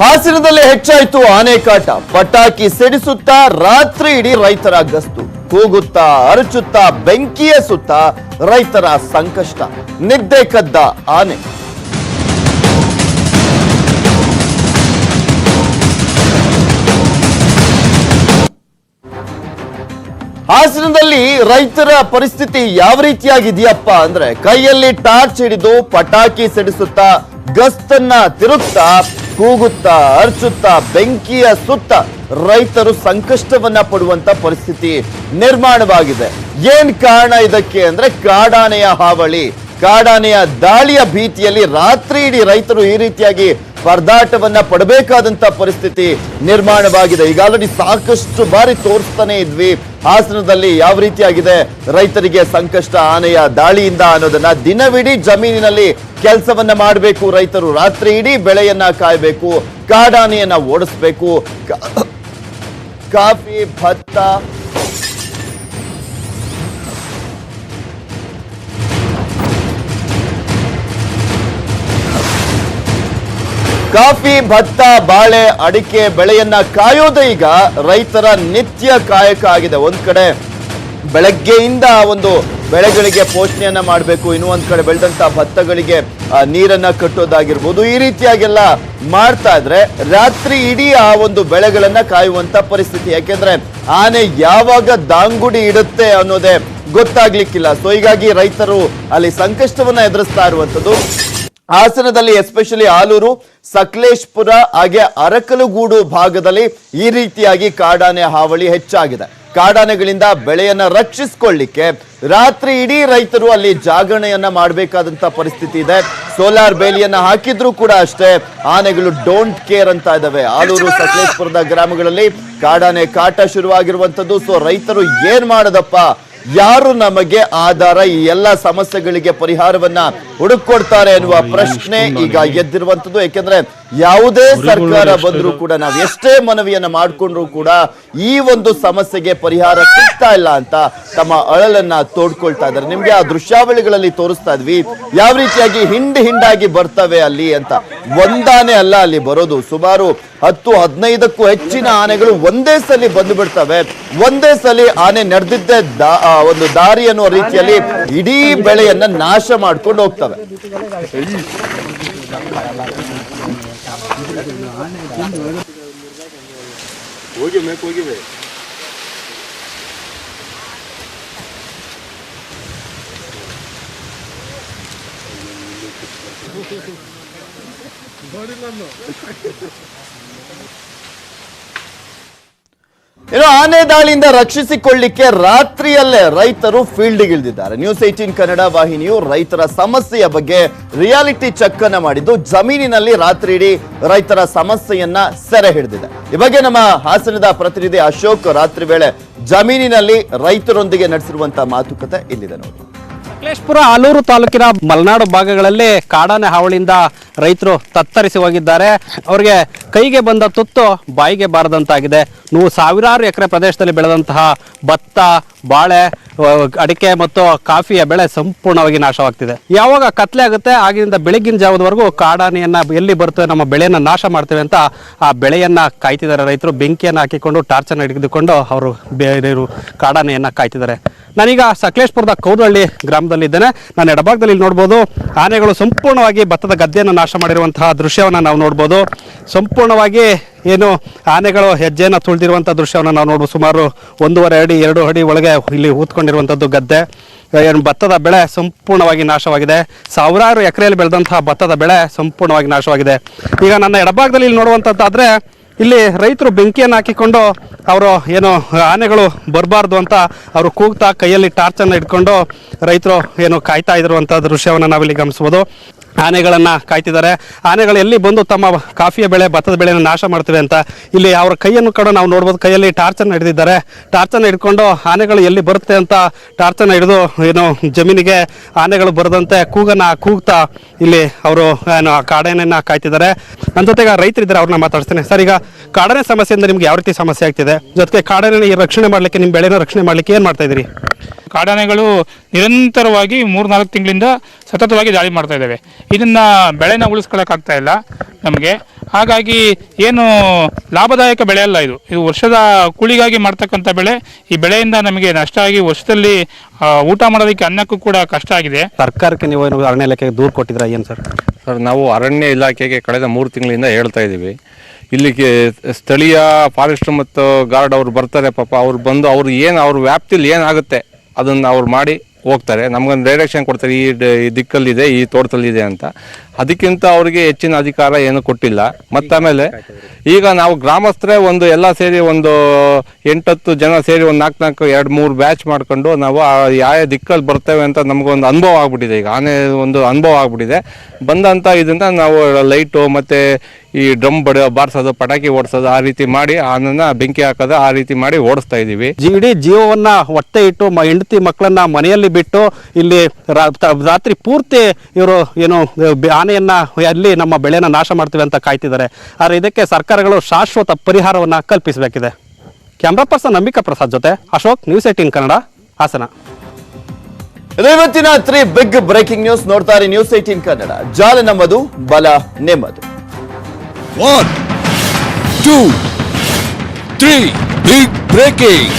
ಹಾಸನದಲ್ಲಿ ಹೆಚ್ಚಾಯ್ತು ಆನೆ ಕಾಟ ಪಟಾಕಿ ಸಿಡಿಸುತ್ತಾ ರಾತ್ರಿ ಇಡೀ ರೈತರ ಗಸ್ತು. ಕೂಗುತ್ತಾ, ಅರಚುತ್ತಾ, ಬೆಂಕಿಯ ಸುತ್ತ ರೈತರ ಸಂಕಷ್ಟ. ನಿದ್ದೆ ಕದ್ದ ಆನೆ. ಹಾಸನದಲ್ಲಿ ರೈತರ ಪರಿಸ್ಥಿತಿ ಯಾವ ರೀತಿಯಾಗಿದೆಯಪ್ಪ ಅಂದ್ರೆ ಕೈಯಲ್ಲಿ ಟಾರ್ಚ್ ಹಿಡಿದು ಪಟಾಕಿ ಸಿಡಿಸುತ್ತಾ ಗಸ್ತನ್ನ ತಿರುಗ್ತಾ ಕೂಗುತ್ತಾ, ಅರ್ಚುತ್ತಾ, ಬೆಂಕಿಯ ಸುತ್ತ ರೈತರು ಸಂಕಷ್ಟವನ್ನ ಪಡುವಂತ ಪರಿಸ್ಥಿತಿ ನಿರ್ಮಾಣವಾಗಿದೆ. ಏನ್ ಕಾರಣ ಇದಕ್ಕೆ ಅಂದ್ರೆ ಕಾಡಾನೆಯ ಹಾವಳಿ. ಕಾಡಾನೆಯ ದಾಳಿಯ ಭೀತಿಯಲ್ಲಿ ರಾತ್ರಿ ಇಡೀ ರೈತರು ಈ ರೀತಿಯಾಗಿ ಪರದಾಟವನ್ನ ಪಡಬೇಕಾದಂತ ಪರಿಸ್ಥಿತಿ ನಿರ್ಮಾಣವಾಗಿದೆ. ಈಗ ಆಲ್ರೆಡಿ ಸಾಕಷ್ಟು ಬಾರಿ ತೋರಿಸ್ತಾನೆ ಇದ್ವಿ. ಹಾಸನದಲ್ಲಿ ಯಾವ ರೀತಿಯಾಗಿದೆ? ರೈತರಿಗೆ ಸಂಕಷ್ಟ, ಆನೆಯ ದಾಳಿಯಿಂದ ಅನ್ನೋದನ್ನ ದಿನವಿಡೀ ಜಮೀನಿನಲ್ಲಿ ಕೆಲಸವನ್ನ ಮಾಡಬೇಕು ರೈತರು. ರಾತ್ರಿ ಇಡೀ ಬೆಳೆಯನ್ನ ಕಾಯಬೇಕು, ಕಾಡಾನೆಯನ್ನ ಓಡಿಸ್ಬೇಕು. ಕಾಫಿ, ಭತ್ತ ಕಾಫಿ, ಭತ್ತ, ಬಾಳೆ, ಅಡಿಕೆ ಬೆಳೆಯನ್ನ ಕಾಯೋದು ಈಗ ರೈತರ ನಿತ್ಯ ಕಾಯಕ ಆಗಿದೆ. ಒಂದ್ ಕಡೆ ಬೆಳಗ್ಗೆಯಿಂದ ಒಂದು ಬೆಳೆಗಳಿಗೆ ಪೋಷಣೆಯನ್ನ ಮಾಡಬೇಕು, ಇನ್ನು ಒಂದ್ ಕಡೆ ಬೆಳೆದಂತ ಭತ್ತಗಳಿಗೆ ನೀರನ್ನ ಕಟ್ಟೋದಾಗಿರ್ಬೋದು, ಈ ರೀತಿಯಾಗೆಲ್ಲ ಮಾಡ್ತಾ ಇದ್ರೆ ರಾತ್ರಿ ಇಡೀ ಆ ಒಂದು ಬೆಳೆಗಳನ್ನ ಕಾಯುವಂತ ಪರಿಸ್ಥಿತಿ. ಯಾಕೆಂದ್ರೆ ಆನೆ ಯಾವಾಗ ದಾಂಗುಡಿ ಇಡುತ್ತೆ ಅನ್ನೋದೇ ಗೊತ್ತಾಗ್ಲಿಕ್ಕಿಲ್ಲ. ಸೊ ಹೀಗಾಗಿ ರೈತರು ಅಲ್ಲಿ ಸಂಕಷ್ಟವನ್ನ ಎದುರಿಸ್ತಾ ಇರುವಂತದ್ದು ಹಾಸನದಲ್ಲಿ ಎಸ್ಪೆಷಲಿ ಆಲೂರು ಸಕಲೇಶ್ಪುರ ಹಾಗೆ ಅರಕಲುಗೂಡು ಭಾಗದಲ್ಲಿ ಈ ರೀತಿಯಾಗಿ ಕಾಡಾನೆ ಹಾವಳಿ ಹೆಚ್ಚಾಗಿದೆ. ಕಾಡಾನೆಗಳಿಂದ ಬೆಳೆಯನ್ನ ರಕ್ಷಿಸಿಕೊಳ್ಳಿಕ್ಕೆ ರಾತ್ರಿ ಇಡೀ ರೈತರು ಅಲ್ಲಿ ಜಾಗರಣೆಯನ್ನ ಮಾಡಬೇಕಾದಂತ ಪರಿಸ್ಥಿತಿ ಇದೆ. ಸೋಲಾರ್ ಬೇಲಿಯನ್ನ ಹಾಕಿದ್ರು ಕೂಡ ಅಷ್ಟೇ ಆನೆಗಳು ಡೋಂಟ್ ಕೇರ್ ಅಂತ ಇದಾವೆ. ಆಲೂರು ಸಕಲೇಶ್ಪುರದ ಗ್ರಾಮಗಳಲ್ಲಿ ಕಾಡಾನೆ ಕಾಟ ಶುರುವಾಗಿರುವಂತದ್ದು ಸೊ ರೈತರು ಏನ್ ಮಾಡದಪ್ಪ? ಯಾರು ನಮಗೆ ಆಧಾರ ಈ ಎಲ್ಲ ಸಮಸ್ಯೆಗಳಿಗೆ ಪರಿಹಾರವನ್ನ ಹುಡುಕೊಡ್ತಾರೆ ಎನ್ನುವ ಪ್ರಶ್ನೆ ಈಗ ಎದ್ದಿರುವಂತದ್ದು ಯಾಕೆಂದ್ರೆ ಯಾವುದೇ ಸರ್ಕಾರ ಬಂದರೂ ಕೂಡ ನಾವು ಎಷ್ಟೇ ಮನವಿಯನ್ನ ಮಾಡಿಕೊಂಡ್ರು ಕೂಡ ಈ ಒಂದು ಸಮಸ್ಯೆಗೆ ಪರಿಹಾರ ಸಿಗ್ತಾ ಇಲ್ಲ ಅಂತ ತಮ್ಮ ಅಳಲನ್ನ ತೋಡ್ಕೊಳ್ತಾ ಇದ್ದಾರೆ. ನಿಮ್ಗೆ ಆ ದೃಶ್ಯಾವಳಿಗಳಲ್ಲಿ ತೋರಿಸ್ತಾ ಇದ್ವಿ ಯಾವ ರೀತಿಯಾಗಿ ಹಿಂಡ್ ಹಿಂಡಾಗಿ ಬರ್ತವೆ ಅಲ್ಲಿ ಅಂತ. ಒಂದಾನೆ ಅಲ್ಲ ಅಲ್ಲಿ ಬರೋದು. ಸುಮಾರು ಹತ್ತು ಹದಿನೈದಕ್ಕೂ ಹೆಚ್ಚಿನ ಆನೆಗಳು ಒಂದೇ ಸಲಿ ಬಂದು ಬಿಡ್ತವೆ. ಒಂದೇ ಸಲಿ ಆನೆ ನಡೆದಿದ್ದೇ ಒಂದು ದಾರಿ ಅನ್ನುವ ರೀತಿಯಲ್ಲಿ ಇಡೀ ಬೆಳೆಯನ್ನ ನಾಶ ಮಾಡ್ಕೊಂಡು ಹೋಗ್ತವೆ. ಇನ್ನು ಆನೆ ದಾಳಿಯಿಂದ ರಕ್ಷಿಸಿಕೊಳ್ಳಿಕ್ಕೆ ರಾತ್ರಿಯಲ್ಲೇ ರೈತರು ಫೀಲ್ಡ್ಗೆ ಇಳಿದಿದ್ದಾರೆ. ನ್ಯೂಸ್ ಏಟೀನ್ ಕನ್ನಡ ವಾಹಿನಿಯು ರೈತರ ಸಮಸ್ಯೆಯ ಬಗ್ಗೆ ರಿಯಾಲಿಟಿ ಚೆಕ್ ಅನ್ನ ಮಾಡಿದ್ದು, ಜಮೀನಿನಲ್ಲಿ ರಾತ್ರಿ ಇಡೀ ರೈತರ ಸಮಸ್ಯೆಯನ್ನ ಸೆರೆ ಹಿಡಿದಿದೆ. ಈ ಬಗ್ಗೆ ನಮ್ಮ ಹಾಸನದ ಪ್ರತಿನಿಧಿ ಅಶೋಕ್ ರಾತ್ರಿ ವೇಳೆ ಜಮೀನಿನಲ್ಲಿ ರೈತರೊಂದಿಗೆ ನಡೆಸಿರುವಂತಹ ಮಾತುಕತೆ ಇಲ್ಲಿದೆ ನೋಡಿ. ಸಕಲೇಶ್ಪುರ ಆಲೂರು ತಾಲೂಕಿನ ಮಲೆನಾಡು ಭಾಗಗಳಲ್ಲಿ ಕಾಡಾನೆ ಹಾವಳಿಯಿಂದ ರೈತರು ತತ್ತರಿಸಿ ಹೋಗಿದ್ದಾರೆ. ಅವರಿಗೆ ಕೈಗೆ ಬಂದ ತುತ್ತು ಬಾಯಿಗೆ ಬಾರದಂತಾಗಿದೆ. ನೂರು ಸಾವಿರಾರು ಎಕರೆ ಪ್ರದೇಶದಲ್ಲಿ ಬೆಳೆದಂತಹ ಭತ್ತ ಬಾಳೆ ಅಡಿಕೆ ಮತ್ತು ಕಾಫಿಯ ಬೆಳೆ ಸಂಪೂರ್ಣವಾಗಿ ನಾಶವಾಗ್ತಿದೆ. ಯಾವಾಗ ಕತ್ಲೆ ಆಗುತ್ತೆ, ಆಗಿನಿಂದ ಬೆಳಗಿನ ಜಾವದವರೆಗೂ ಕಾಡಾನೆಯನ್ನ ಎಲ್ಲಿ ಬರುತ್ತೆ, ನಮ್ಮ ಬೆಳೆಯನ್ನ ನಾಶ ಮಾಡ್ತೇವೆ ಅಂತ ಆ ಬೆಳೆಯನ್ನ ಕಾಯ್ತಿದ್ದಾರೆ ರೈತರು. ಬೆಂಕಿಯನ್ನ ಹಾಕಿಕೊಂಡು ಟಾರ್ಚನ್ನು ಹಿಡಿದುಕೊಂಡು ಅವರು ಬೇರೆ ಕಾಡಾನೆಯನ್ನ ಕಾಯ್ತಿದ್ದಾರೆ. ನಾನೀಗ ಸಕಲೇಶ್ಪುರದ ಕೌದಳ್ಳಿ ಗ್ರಾಮದಲ್ಲಿದ್ದೇನೆ. ನಾನು ಎಡಭಾಗದಲ್ಲಿ ನೋಡ್ಬೋದು, ಆನೆಗಳು ಸಂಪೂರ್ಣವಾಗಿ ಭತ್ತದ ಗದ್ದೆಯನ್ನು ನಾಶ ಮಾಡಿರುವಂತಹ ದೃಶ್ಯವನ್ನು ನಾವು ನೋಡ್ಬೋದು. ಸಂಪೂರ್ಣವಾಗಿ ಏನು ಆನೆಗಳು ಹೆಜ್ಜೆಯನ್ನು ತುಳಿದಿರುವಂಥ ದೃಶ್ಯವನ್ನು ನಾವು ನೋಡ್ಬೋದು. ಸುಮಾರು ಒಂದೂವರೆ ಅಡಿ, ಎರಡು ಅಡಿ ಒಳಗೆ ಇಲ್ಲಿ ಊದ್ಕೊಂಡಿರುವಂಥದ್ದು ಗದ್ದೆ. ಏನು ಭತ್ತದ ಬೆಳೆ ಸಂಪೂರ್ಣವಾಗಿ ನಾಶವಾಗಿದೆ. ಸಾವಿರಾರು ಎಕರೆಯಲ್ಲಿ ಬೆಳೆದಂತಹ ಭತ್ತದ ಬೆಳೆ ಸಂಪೂರ್ಣವಾಗಿ ನಾಶವಾಗಿದೆ. ಈಗ ನನ್ನ ಎಡಭಾಗದಲ್ಲಿ ಇಲ್ಲಿ ನೋಡುವಂಥದ್ದಾದರೆ ಇಲ್ಲಿ ರೈತರು ಬೆಂಕಿಯನ್ನು ಹಾಕಿಕೊಂಡು ಅವರು ಏನು ಆನೆಗಳು ಬರಬಾರ್ದು ಅಂತ ಅವರು ಕೂಗ್ತಾ ಕೈಯಲ್ಲಿ ಟಾರ್ಚನ್ನು ಇಟ್ಕೊಂಡು ರೈತರು ಏನು ಕಾಯ್ತಾ ಇರುವಂಥ ದೃಶ್ಯವನ್ನು ನಾವಿಲ್ಲಿ ಗಮನಿಸ್ಬೋದು ಆನೆಗಳನ್ನು ಕಾಯ್ತಿದ್ದಾರೆ. ಆನೆಗಳು ಎಲ್ಲಿ ಬಂದು ತಮ್ಮ ಕಾಫಿಯ ಬೆಳೆ, ಭತ್ತದ ಬೆಳೆಯನ್ನು ನಾಶ ಮಾಡ್ತವೆ ಅಂತ ಇಲ್ಲಿ ಅವರ ಕೈಯನ್ನು ಕೂಡ ನಾವು ನೋಡ್ಬೋದು. ಕೈಯಲ್ಲಿ ಟಾರ್ಚನ್ನು ಹಿಡಿದಿದ್ದಾರೆ. ಟಾರ್ಚನ್ನು ಹಿಡ್ಕೊಂಡು ಆನೆಗಳು ಎಲ್ಲಿ ಬರುತ್ತೆ ಅಂತ ಟಾರ್ಚನ್ನು ಹಿಡಿದು ಏನು ಜಮೀನಿಗೆ ಆನೆಗಳು ಬರದಂತೆ ಕೂಗನ್ನು ಕೂಗ್ತಾ ಇಲ್ಲಿ ಅವರು, ಏನು ಕಾಡಾನೆಯನ್ನ ಕಾಯ್ತಿದ್ದಾರೆ. ನನ್ನ ಜೊತೆಗೆ ರೈತರಿದ್ದಾರೆ, ಅವ್ರನ್ನ ಮಾತಾಡ್ತೇನೆ ಸರ್, ಈಗ ಕಾಡಾನೆ ಸಮಸ್ಯೆಯಿಂದ ನಿಮ್ಗೆ ಯಾವ ರೀತಿ ಸಮಸ್ಯೆ ಆಗ್ತಿದೆ? ಜೊತೆಗೆ ಕಾಡಾನೆ ರಕ್ಷಣೆ ಮಾಡಲಿಕ್ಕೆ, ನಿಮ್ಮ ಬೆಳೆನ ರಕ್ಷಣೆ ಮಾಡಲಿಕ್ಕೆ ಏನು ಮಾಡ್ತಾ ಇದ್ದೀರಿ? ಕಾಡಾನೆಗಳು ನಿರಂತರವಾಗಿ ಮೂರ್ನಾಲ್ಕು ತಿಂಗಳಿಂದ ಸತತವಾಗಿ ದಾಳಿ ಮಾಡ್ತಾ ಇದ್ದಾವೆ. ಇದನ್ನ ಬೆಳೆನ ಉಳಿಸ್ಕೊಳ್ಳೋಕ್ಕಾಗ್ತಾ ಇಲ್ಲ ನಮಗೆ. ಹಾಗಾಗಿ ಏನು ಲಾಭದಾಯಕ ಬೆಳೆ ಅಲ್ಲ ಇದು. ಇದು ವರ್ಷದ ಕೂಲಿಗಾಗಿ ಮಾಡ್ತಕ್ಕಂಥ ಬೆಳೆ. ಈ ಬೆಳೆಯಿಂದ ನಮಗೆ ನಷ್ಟ ಆಗಿ ವರ್ಷದಲ್ಲಿ ಊಟ ಮಾಡೋದಕ್ಕೆ ಅನ್ನಕ್ಕೂ ಕೂಡ ಕಷ್ಟ ಆಗಿದೆ. ಸರ್ಕಾರಕ್ಕೆ ನೀವು ಏನು ಅರಣ್ಯ ಇಲಾಖೆಗೆ ದೂರು ಕೊಟ್ಟಿದ್ರ ಏನು ಸರ್? ಸರ್ ನಾವು ಅರಣ್ಯ ಇಲಾಖೆಗೆ ಕಳೆದ ಮೂರು ತಿಂಗಳಿಂದ ಹೇಳ್ತಾ ಇದ್ದೀವಿ. ಇಲ್ಲಿಗೆ ಸ್ಥಳೀಯ ಫಾರೆಸ್ಟ್ ಮತ್ತು ಗಾರ್ಡ್ ಅವ್ರು ಬರ್ತಾರೆ ಪಾಪ. ಅವ್ರು ಬಂದು ಅವ್ರು ಏನು ಅವ್ರ ವ್ಯಾಪ್ತಿಲಿ ಏನಾಗುತ್ತೆ? ಅದನ್ನು ಅವ್ರು ಮಾಡಿ ಹೋಗ್ತಾರೆ. ನಮ್ಗೊಂದು ಡೈರೆಕ್ಷನ್ ಕೊಡ್ತಾರೆ. ಈ ಈ ದಿಕ್ಕಲ್ಲಿದೆ ಈ ತೋಟದಲ್ಲಿದೆ ಅಂತ. ಅದಕ್ಕಿಂತ ಅವರಿಗೆ ಹೆಚ್ಚಿನ ಅಧಿಕಾರ ಏನು ಕೊಟ್ಟಿಲ್ಲ. ಮತ್ತಾಮೇಲೆ ಈಗ ನಾವು ಗ್ರಾಮಸ್ಥರೇ ಒಂದು ಎಲ್ಲ ಸೇರಿ ಒಂದು ಎಂಟತ್ತು ಜನ ಸೇರಿ ಒಂದು ನಾಲ್ಕು ನಾಲ್ಕು ಎರಡು ಮೂರು ಬ್ಯಾಚ್ ಮಾಡ್ಕೊಂಡು ನಾವು ಯಾವ ದಿಕ್ಕಲ್ಲಿ ಬರ್ತೇವೆ ಅಂತ ನಮಗೊಂದು ಅನುಭವ ಆಗ್ಬಿಟ್ಟಿದೆ. ಈಗ ಆನೆ ಒಂದು ಅನುಭವ ಆಗ್ಬಿಟ್ಟಿದೆ. ಬಂದಂಥ ಇದನ್ನ ನಾವು ಲೈಟು ಮತ್ತು ಈ ಡ್ರಮ್ ಬಡ ಬಾರಿಸೋದು, ಪಟಾಕಿ ಓಡಿಸೋದು ಆ ರೀತಿ ಮಾಡಿ ಆನನ್ನ ಬೆಂಕಿ ಹಾಕೋದು ಆ ರೀತಿ ಮಾಡಿ ಓಡಿಸ್ತಾ ಇದ್ದೀವಿ. ಜೀಡಿ ಇಡೀ ಜೀವವನ್ನ ಹೊಟ್ಟೆ ಇಟ್ಟು ಹೆಂಡತಿ ಮಕ್ಕಳನ್ನ ಮನೆಯಲ್ಲಿ ಬಿಟ್ಟು ಇಲ್ಲಿ ರಾತ್ರಿ ಪೂರ್ತಿ ಇವರು ಏನು ಬೆ- ಆನೆಯನ್ನ ಅಲ್ಲಿ ನಮ್ಮ ಬೆಳೆನ ನಾಶ ಮಾಡ್ತೀವಿ ಅಂತ ಕಾಯ್ತಿದ್ದಾರೆ. ಆದರೆ ಇದಕ್ಕೆ ಸರ್ಕಾರಗಳು ಶಾಶ್ವತ ಪರಿಹಾರವನ್ನ ಕಲ್ಪಿಸಬೇಕಿದೆ. ಕ್ಯಾಮ್ರಾ ಪರ್ಸನ್ ಅಂಬಿಕಾ ಪ್ರಸಾದ್ ಜೊತೆ ಅಶೋಕ್ ನ್ಯೂಸ್ ಏಟೀನ್ ಕನ್ನಡ ಹಾಸನ. ಇವತ್ತಿನ ತ್ರೀ ಬಿಗ್ ಬ್ರೇಕಿಂಗ್ ನ್ಯೂಸ್. ನೋಡ್ತಾರೆ ಇರಿ ನ್ಯೂಸ್ ಏಟೀನ್ ಕನ್ನಡ. ಜಾಲ ನಮ್ಮದು ಬಲ ನೆಮ್ಮದು. One two three big breaking.